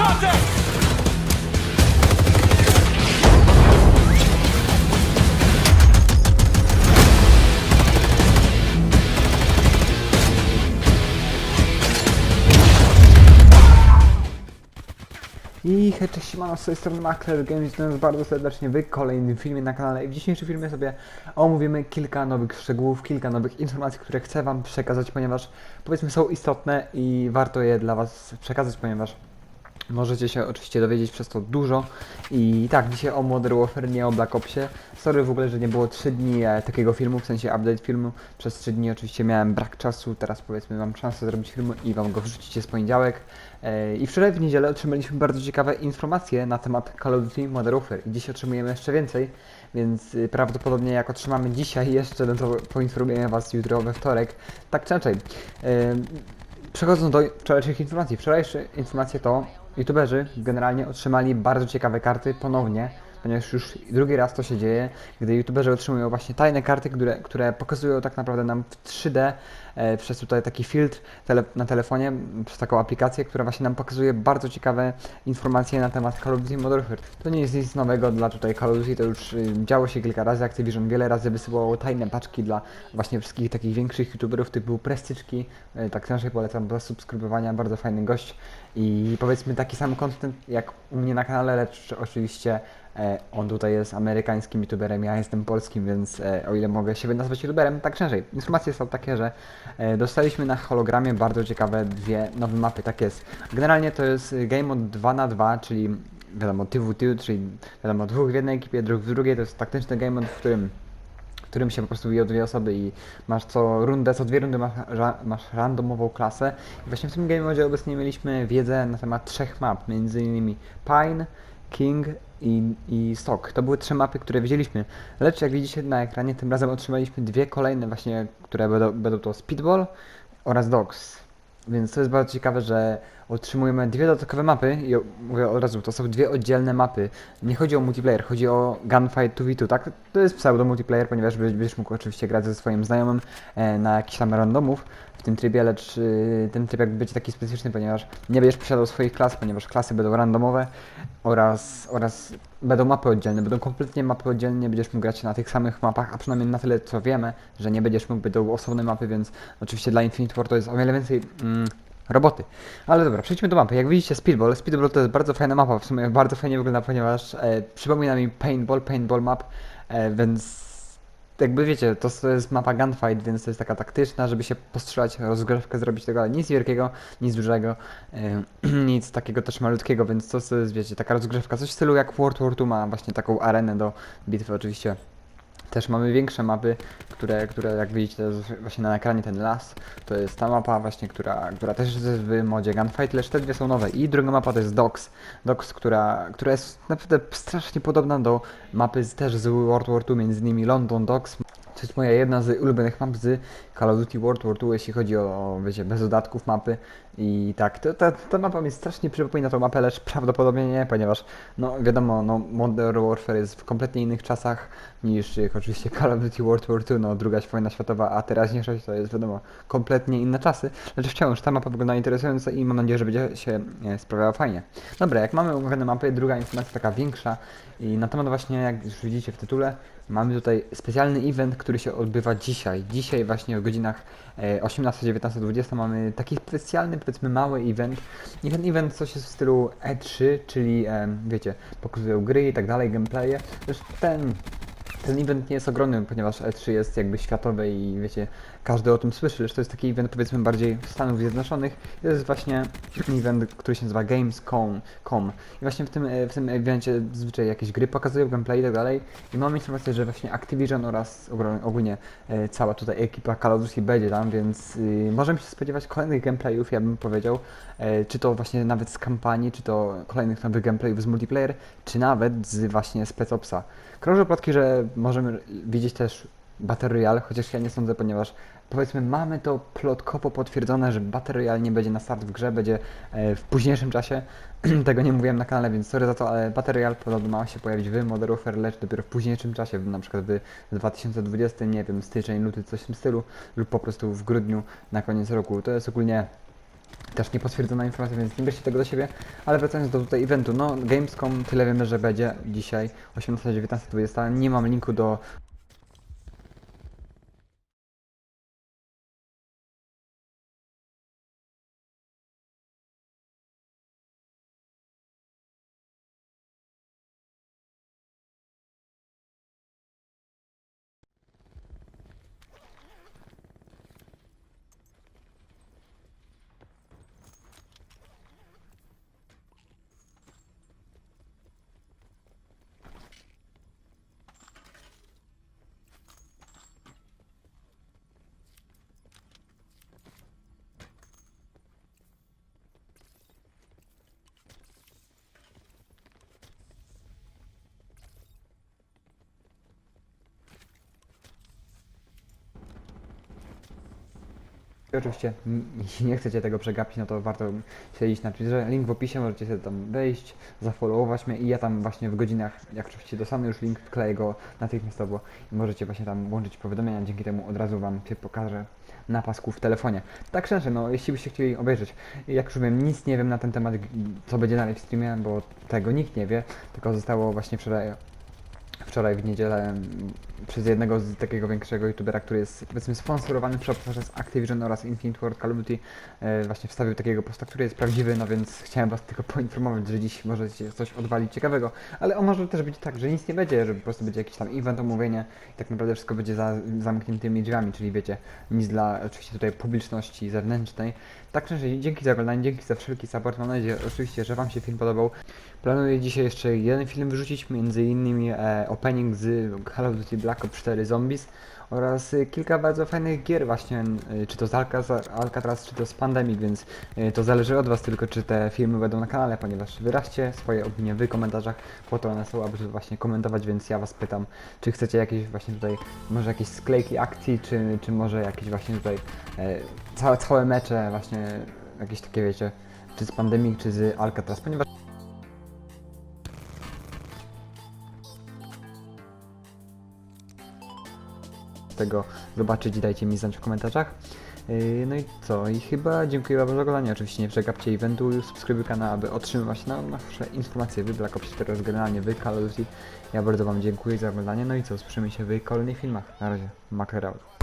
Contact! I hej, cześć, siemano, z tej strony Makler Games, witam was bardzo serdecznie w kolejnym filmie na kanale i w dzisiejszym filmie sobie omówimy kilka nowych szczegółów, kilka nowych informacji, które chcę wam przekazać, ponieważ powiedzmy są istotne i warto je dla was przekazać, ponieważ Możecie się oczywiście dowiedzieć przez to dużo i tak, dzisiaj o Modern Warfare, nie o Black Opsie. Sorry w ogóle, że nie było 3 dni e, takiego filmu, w sensie update filmu. Przez 3 dni oczywiście miałem brak czasu, teraz powiedzmy mam szansę zrobić film i wam go wrzucicie z poniedziałek. E, I wczoraj w niedzielę otrzymaliśmy bardzo ciekawe informacje na temat Call of Duty Modern Warfare i dziś otrzymujemy jeszcze więcej, więc y, prawdopodobnie jak otrzymamy dzisiaj jeszcze, no to poinformujemy was jutro we wtorek, tak czy inaczej. E, Przechodząc do wczorajszych informacji. Wczorajsze informacje to youtuberzy generalnie otrzymali bardzo ciekawe karty ponownie, ponieważ już drugi raz to się dzieje, gdy youtuberzy otrzymują właśnie tajne karty, które, które pokazują tak naprawdę nam w 3D e, przez tutaj taki filtr tele, na telefonie, przez taką aplikację, która właśnie nam pokazuje bardzo ciekawe informacje na temat Call of Duty Warfare. To nie jest nic nowego dla tutaj Call of Duty, to już y, działo się kilka razy, Activision wiele razy wysyłało tajne paczki dla właśnie wszystkich takich większych youtuberów typu Prestyczki, e, tak też polecam do subskrybowania, bardzo fajny gość i powiedzmy taki sam content jak u mnie na kanale, lecz oczywiście e, on tutaj jest amerykańskim youtuberem, ja jestem polskim, więc e, o ile mogę siebie nazwać youtuberem, tak szerzej. Informacje są takie, że e, dostaliśmy na hologramie bardzo ciekawe dwie nowe mapy, tak jest. Generalnie to jest y, game od 2 na 2 czyli wiadomo, ty w ty, czyli wiadomo, dwóch w jednej ekipie, dwóch w drugiej, to jest taktyczny game w którym w którym się po prostu bije dwie osoby i masz co rundę, co dwie rundy masz, ra, masz randomową klasę. I właśnie w tym game obecnie mieliśmy wiedzę na temat trzech map, między innymi Pine, King i, i Stock. To były trzy mapy, które widzieliśmy. Lecz jak widzicie na ekranie, tym razem otrzymaliśmy dwie kolejne właśnie, które będą, będą to Speedball oraz Dogs. Więc to jest bardzo ciekawe, że otrzymujemy dwie dodatkowe mapy i mówię od razu, to są dwie oddzielne mapy. Nie chodzi o multiplayer, chodzi o Gunfight 2v2, tak? To jest pseudo multiplayer, ponieważ będziesz mógł oczywiście grać ze swoim znajomym e, na jakiś tam randomów w tym trybie, lecz y, ten tryb jakby będzie taki specyficzny, ponieważ nie będziesz posiadał swoich klas, ponieważ klasy będą randomowe oraz, oraz będą mapy oddzielne, będą kompletnie mapy oddzielne, będziesz mógł grać na tych samych mapach, a przynajmniej na tyle co wiemy, że nie będziesz mógł, będą osobne mapy, więc oczywiście dla Infinite War to jest o wiele więcej mm, roboty. Ale dobra, przejdźmy do mapy. Jak widzicie Speedball, Speedball to jest bardzo fajna mapa, w sumie bardzo fajnie wygląda, ponieważ e, przypomina mi Paintball, Paintball map, e, więc jakby wiecie, to, jest mapa gunfight, więc to jest taka taktyczna, żeby się postrzelać, rozgrywkę zrobić tego, ale nic wielkiego, nic dużego, e, nic takiego też malutkiego, więc to, jest, wiecie, taka rozgrywka, coś w stylu jak World War II ma właśnie taką arenę do bitwy oczywiście. Też mamy większe mapy, które, które jak widzicie właśnie na ekranie ten las, to jest ta mapa właśnie, która, która też jest w modzie Gunfight, lecz te dwie są nowe. I druga mapa to jest Dogs, Dogs, która, która jest naprawdę strasznie podobna do mapy też z World War II, między innymi London Dogs. To jest moja jedna z ulubionych map z Call of Duty World War II, jeśli chodzi o, wiecie, bez dodatków mapy. I tak, to, ta, ta mapa mi strasznie przypomina tą mapę, lecz prawdopodobnie nie, ponieważ no wiadomo, no Modern Warfare jest w kompletnie innych czasach niż jak oczywiście Call of Duty World War II, no druga wojna światowa, a teraźniejszość to jest wiadomo kompletnie inne czasy, lecz wciąż ta mapa wygląda interesująco i mam nadzieję, że będzie się e, sprawiała fajnie. Dobra, jak mamy omawiane mapy, druga informacja taka większa i na temat właśnie, jak już widzicie w tytule, mamy tutaj specjalny event, który się odbywa dzisiaj. Dzisiaj właśnie o godzinach e, 18, 19, 20 mamy taki specjalny, powiedzmy mały event. I ten event coś jest w stylu E3, czyli em, wiecie, pokazują gry i tak dalej, gameplaye. Zresztą ten ten event nie jest ogromny, ponieważ E3 jest jakby światowe i wiecie, każdy o tym słyszy, lecz to jest taki event powiedzmy bardziej Stanów Zjednoczonych. To jest właśnie event, który się nazywa Gamescom. Com. I właśnie w tym, e, w tym evencie zwyczaj jakieś gry pokazują, gameplay i tak dalej. I mamy informację, że właśnie Activision oraz ogólnie e, cała tutaj ekipa Call of Duty będzie tam, więc y, możemy się spodziewać kolejnych gameplayów, ja bym powiedział, e, czy to właśnie nawet z kampanii, czy to kolejnych nowych gameplayów z multiplayer, czy nawet z właśnie Spec Opsa. Krążą plotki, że możemy widzieć też Battle Royale, chociaż ja nie sądzę, ponieważ powiedzmy mamy to plotkowo potwierdzone, że Battle Royale nie będzie na start w grze, będzie e, w późniejszym czasie. Tego nie mówiłem na kanale, więc sorry za to, ale Battle Royale podobno ma się pojawić w Modern Warfare, lecz dopiero w późniejszym czasie, na przykład w 2020, nie wiem, styczeń, luty, coś w tym stylu, lub po prostu w grudniu na koniec roku. To jest ogólnie też niepotwierdzona informacja, więc nie bierzcie tego do siebie. Ale wracając do tutaj eventu, no Gamescom tyle wiemy, że będzie dzisiaj 18, 19, 20. Nie mam linku do Oczywiście, jeśli nie chcecie tego przegapić, no to warto śledzić na Twitterze. Link w opisie, możecie sobie tam wejść, zafollowować mnie i ja tam właśnie w godzinach, jak oczywiście dostanę już link, wkleję go natychmiastowo i możecie właśnie tam włączyć powiadomienia, dzięki temu od razu Wam się pokaże na pasku w telefonie. Tak szczerze, no jeśli byście chcieli obejrzeć, jak już wiem, nic nie wiem na ten temat, co będzie dalej w streamie, bo tego nikt nie wie, tylko zostało właśnie wczoraj wczoraj w niedzielę przez jednego z takiego większego youtubera, który jest powiedzmy sponsorowany przez Activision oraz Infinite World Call of Duty e, właśnie wstawił takiego posta, który jest prawdziwy, no więc chciałem was tylko poinformować, że dziś możecie coś odwalić ciekawego, ale on może też być tak, że nic nie będzie, że po prostu będzie jakiś tam event, omówienie i tak naprawdę wszystko będzie za zamkniętymi drzwiami, czyli wiecie, nic dla oczywiście tutaj publiczności zewnętrznej. Tak szczerze, dzięki za oglądanie, dzięki za wszelki support, mam nadzieję oczywiście, że wam się film podobał. Planuję dzisiaj jeszcze jeden film wyrzucić, między innymi e, opening z Call of Duty Black Ops 4 Zombies oraz e, kilka bardzo fajnych gier właśnie, e, czy to z Alcatraz, czy to z Pandemic, więc e, to zależy od was tylko, czy te filmy będą na kanale, ponieważ wyraźcie swoje opinie w komentarzach, po to one są, aby właśnie komentować, więc ja was pytam, czy chcecie jakieś właśnie tutaj, może jakieś sklejki akcji, czy, czy może jakieś właśnie tutaj e, całe, całe mecze właśnie, jakieś takie wiecie, czy z Pandemic, czy z Alcatraz, ponieważ tego zobaczyć, dajcie mi znać w komentarzach. Yy, No i co? I chyba dziękuję Wam za oglądanie. Oczywiście nie przegapcie eventu, subskrybuj kanał, aby otrzymywać na nasze informacje wy Black Ops 4 oraz generalnie wy Call of Duty. Ja bardzo Wam dziękuję za oglądanie. No i co? Słyszymy się w kolejnych filmach. Na razie. Thank